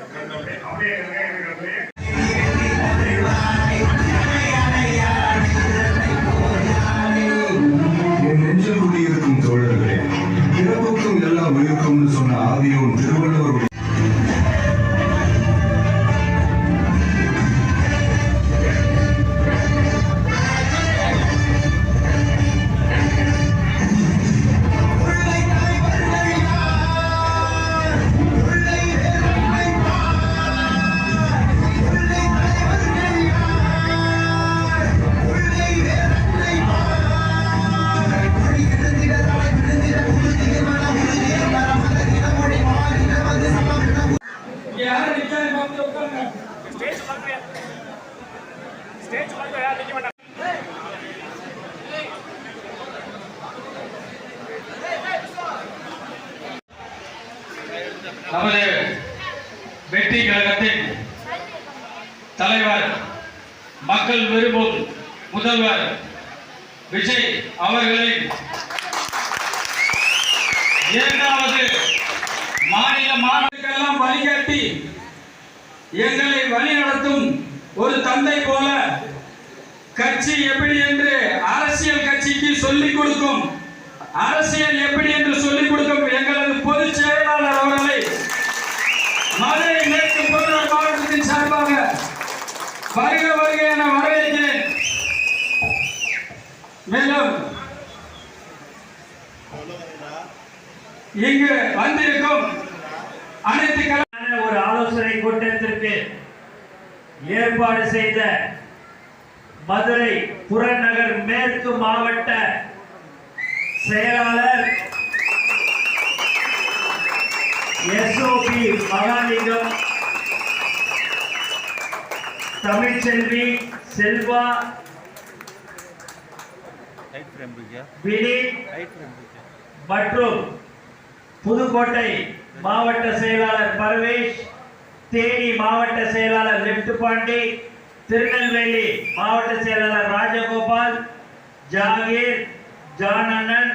நம்முடைய நமது வெற்றி கழகத்தின் தலைவர் மக்கள் விரும்பும் முதல்வர் விஜய் அவர்களின் இரண்டாவது மாநில மாணவர்களுக்கெல்லாம் வழிகாட்டி எங்களை வழிநடத்தும் ஒரு தந்தை போல கட்சி எப்படி என்று அரசியல் கட்சிக்கு சொல்லிக் கொடுக்கும் அரசியல் எப்படி என்று சொல்லிக் கொடுக்கும் எங்களது பொதுச் செயலாளர் அவர்களை மதுரை மேற்கு புறநகர் மாவட்டத்தின் வருக வருக என வரவேற்கிறேன். மேலும் இங்கு வந்திருக்கும் அனைத்து ஒரு ஆலோசனை கூட்டத்திற்கு ஏற்பாடு செய்த மதுரை புறநகர் மேற்கு மாவட்ட செயலாளர் எஸ்ஓபி மகாலிங்கம் தமிழ்ச்செல்வி செல்வா மற்றும் புதுக்கோட்டை மாவட்ட செயலாளர் பரவேஷ் தேனி மாவட்ட செயலாளர் லெப்ட் பாண்டி திருநெல்வேலி மாவட்ட செயலாளர் ராஜகோபால் ஜாகீர் ஜான் அண்ணன்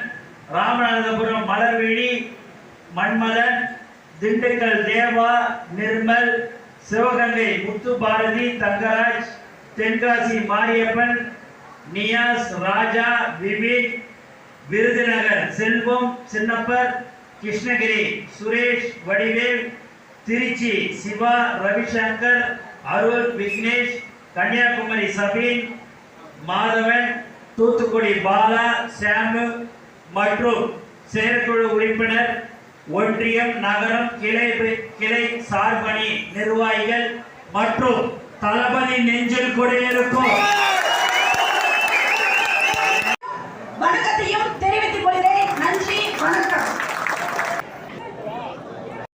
ராமநாதபுரம் மலர்விழி மன்மதன் திண்டுக்கல் தேவா நிர்மல் சிவகங்கை முத்து பாரதி தங்கராஜ் தென்காசி மாரியப்பன் நியாஸ் ராஜா விவேக் விருதுநகர் செல்வம் சின்னப்பர் கிருஷ்ணகிரி சுரேஷ் வடிவேல் திருச்சி சிவா ரவிசங்கர் அருள் விக்னேஷ் கன்னியாகுமரி சபீன் மாதவன் தூத்துக்குடி பாலா சாமு மற்றும் செயற்குழு உறுப்பினர் ஒன்றியம் நகரம் கிளை கிளை சார்பணி நிர்வாகிகள் மற்றும் தளபதி நெஞ்சில் குடியிருக்கும்